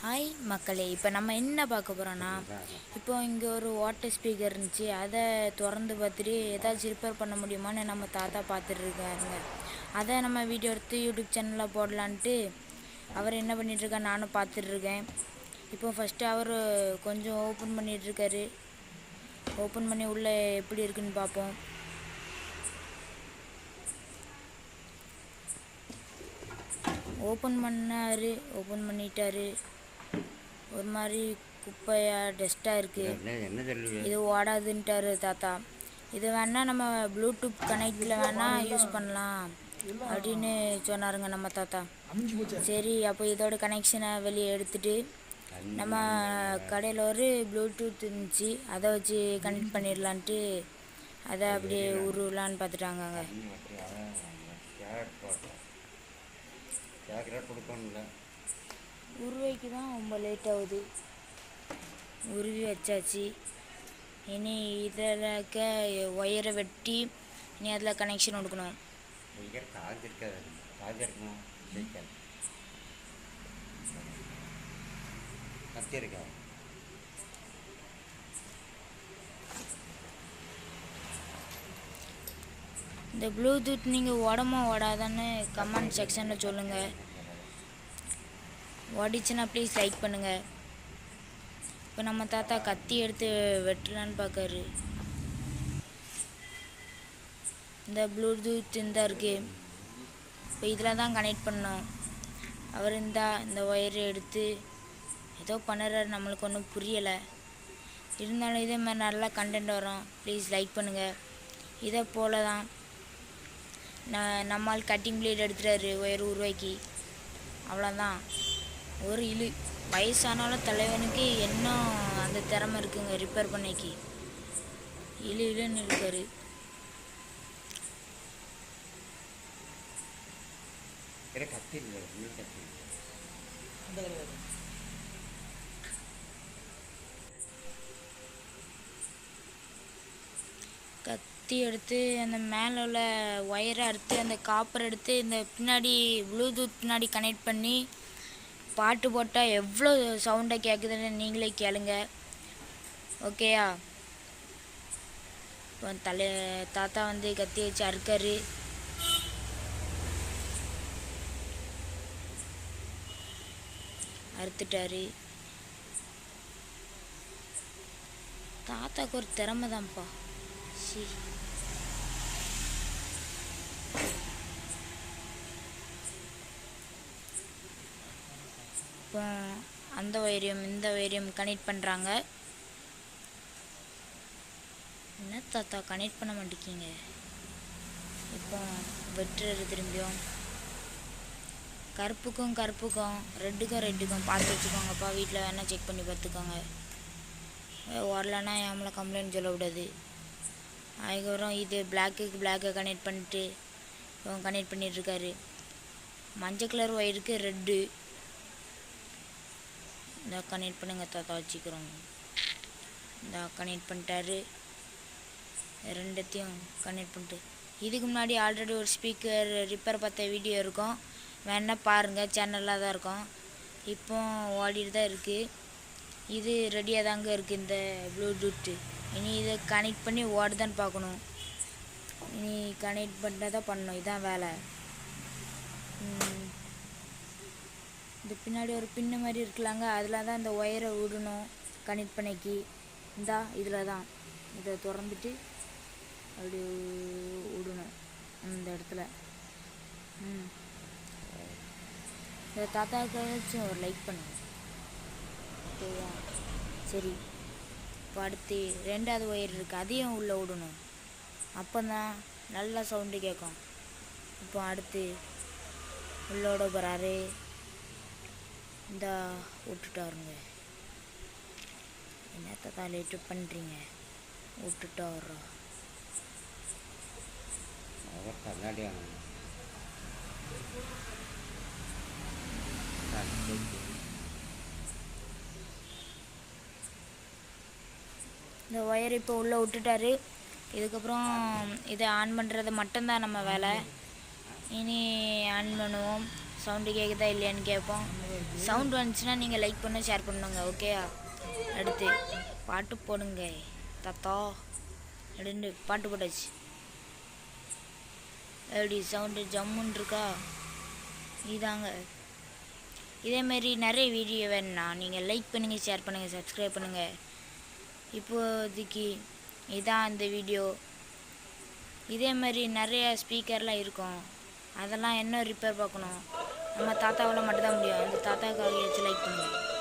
Hi மக்களே. இப்போ நம்ம என்ன பார்க்க போகிறோன்னா இப்போ இங்கே ஒரு வாட்டர் ஸ்பீக்கர் இருந்துச்சு. அதை திறந்து பார்த்துட்டு ஏதாச்சும் ரிப்பேர் பண்ண முடியுமான்னு நம்ம தாத்தா பார்த்துட்டு இருக்காருங்க. அதை நம்ம வீடியோ எடுத்து யூடியூப் சேனலில் போடலான்ட்டு அவர் என்ன பண்ணிட்டு நானும் பார்த்துட்ருக்கேன் இப்போ ஃபஸ்ட்டு அவர் கொஞ்சம் ஓப்பன் பண்ணிகிட்ருக்காரு ஓப்பன் பண்ணி உள்ளே எப்படி இருக்குன்னு பார்ப்போம். ஓப்பன் பண்ணாரு ஓப்பன் பண்ணிட்டாரு. ஒரு மாதிரி குப்பையாக டஸ்ட்டாக இருக்குது இது ஓடாதுன்ட்டாரு தாத்தா. இது வேணா நம்ம ப்ளூடூத் கனெக்டில் வேணா யூஸ் பண்ணலாம் அப்படின்னு சொன்னாருங்க நம்ம தாத்தா. சரி அப்போ இதோட கனெக்ஷனை வெளியே எடுத்துட்டு நம்ம கடையில் ஒரு ப்ளூடூத் இருந்துச்சு. அதை வச்சு கனெக்ட் பண்ணிடலான்ட்டு அதை அப்படியே உருவலான்னு கொடுக்கணும்ல. உருவைக்கு தான் ரொம்ப லேட் ஆகுது. உருவி வச்சாச்சு. இனி இதில் இருக்க ஒயரை வெட்டி இனி அதில் கனெக்ஷன் கொடுக்கணும் இந்த ப்ளூடூத் நீங்கள் உடம்பா ஓடாதான்னு கமெண்ட் செக்ஷனில் சொல்லுங்கள் ஓடிச்சுன்னா ப்ளீஸ் லைக் பண்ணுங்கள் இப்போ நம்ம தாத்தா கத்தி எடுத்து வெட்டலான்னு பார்க்காரு இந்த ப்ளூடூத் இந்த இருக்கு. இப்போ இதில் தான் கனெக்ட் பண்ணோம். அவர் இருந்தால் இந்த ஒயரை எடுத்து ஏதோ பண்ணுறாரு நம்மளுக்கு ஒன்றும் புரியலை. இருந்தாலும் இதே மாதிரி நல்லா கண்டென்ட் வரும். ப்ளீஸ் லைக் பண்ணுங்கள் இதை போல தான் நான் நம்மால் கட்டிங் பிளேட் எடுத்துட்டாரு ஒயர் உருவாக்கி. அவ்வளோதான் ஒரு இழு வயசானாலும் தலைவனுக்கு இன்னும் அந்த திறமை இருக்குங்க ரிப்பேர் பண்ணிக்கு. இழு இழுன்னு இருக்காரு. கத்தி எடுத்து அந்த மேலே உள்ள ஒயரை அறுத்து அந்த காப்பர் எடுத்து இந்த பின்னாடி ப்ளூடூத் பின்னாடி கனெக்ட் பண்ணி பாட்டு போட்டால் எவ்வளோ சவுண்டாக கேட்குதுன்னு நீங்களே கேளுங்க. ஓகேயா இப்போ தலை தாத்தா வந்து கத்தி வச்சு அறுக்காரு. அறுத்துட்டாரு. தாத்தாக்கு ஒரு திறமை தான்ப்பா சரி இப்போ அந்த வைரியம் இந்த வைரியம் கனெக்ட் பண்ணுறாங்க என்ன தாத்தா கனெக்ட் பண்ண மாட்டேங்கிங்க இப்போ வெட்டுறது திரும்பியும். கருப்புக்கும் கருப்புக்கும் ரெட்டுக்கும் ரெட்டுக்கும் பார்த்து வச்சுக்கோங்கப்பா. வீட்டில் வேணால் செக் பண்ணி பார்த்துக்கோங்க. வரலன்னா ஏமலை கம்ப்ளைண்ட் சொல்லக்கூடாது. அதுக்கப்புறம் இது பிளாக்குக்கு பிளாக்கை கனெக்ட் பண்ணிட்டு இவன் கனெக்ட் பண்ணிகிட்ருக்காரு மஞ்சள் கலர் ஒயருக்கு ரெட்டு இந்த கனெக்ட் பண்ணுங்க தாத்தா வச்சுக்கிறோம் இந்த கனெக்ட் பண்ணிட்டாரு. ரெண்டத்தையும் கனெக்ட் பண்ணிட்டு. இதுக்கு முன்னாடி ஆல்ரெடி ஒரு ஸ்பீக்கர் ரிப்பேர் பார்த்த வீடியோ இருக்கும். வேணால் பாருங்கள் சேனலில் தான் இருக்கும். இப்போ ஓடிட்டு தான் இருக்குது இது ரெடியாக தாங்க இருக்குது இந்த ப்ளூடூத்து இனி இதை கனெக்ட் பண்ணி ஓடுதான்னு பார்க்கணும். இனி கனெக்ட் பண்ணால் தான் பண்ணணும் இதுதான் வேலை. ம். இந்த பின்னாடி ஒரு பின்னு மாதிரி இருக்கலாங்க. அதில் தான் இந்த ஒயரை விடணும். கனெக்ட் இந்தா இதில் தான். இதை திறந்துட்டு அப்படி விடணும். இந்த இடத்துல. ம். இந்த தாத்தாக்காச்சும் ஒரு லைக் பண்ணுங்க. ஓகேவா? சரி. இப்போ அடுத்து ரெண்டாவது ஒயர் இருக்குது அதையும் உள்ளே விடணும். அப்போ தான் நல்லா சவுண்டு கேட்கும். இப்போ அடுத்து உள்ளோட போகிறாரு இந்த விட்டுட்டாருங்க என்னத்த தான் லேட்டு பண்ணுறீங்க விட்டுட்டா வர்றோம். அவர் கண்ணாடி இந்த ஒயர் இப்போ உள்ளே விட்டுட்டாரு. இதுக்கப்புறம் இதை ஆன் பண்ணுறது மட்டும்தான் நம்ம வேலை. இனி ஆன் பண்ணுவோம். சவுண்டு கேட்குதா இல்லையான்னு கேட்போம் சவுண்ட் வந்துச்சுன்னா நீங்கள் லைக் பண்ண ஷேர் பண்ணுங்க ஓகேயா அடுத்து பாட்டு போடுங்க. தாத்தா அப்படின்னு பாட்டு போட்டாச்சு. எப்படி சவுண்டு ஜம்முன்னு இருக்கா? இதாங்க. இதேமாரி நிறைய வீடியோ வேணும்னா நீங்கள் லைக் பண்ணுங்கள் ஷேர் பண்ணுங்கள் சப்ஸ்கிரைப் பண்ணுங்கள் இப்போதைக்கு இதான் அந்த வீடியோ இதே மாதிரி நிறைய ஸ்பீக்கர்லாம் இருக்கும். அதெல்லாம் என்ன ரிப்பேர் பார்க்கணும்? நம்ம தாத்தாவால் மட்டும்தான் முடியும். அந்த தாத்தாக்காக லைக் பண்ணுங்கள்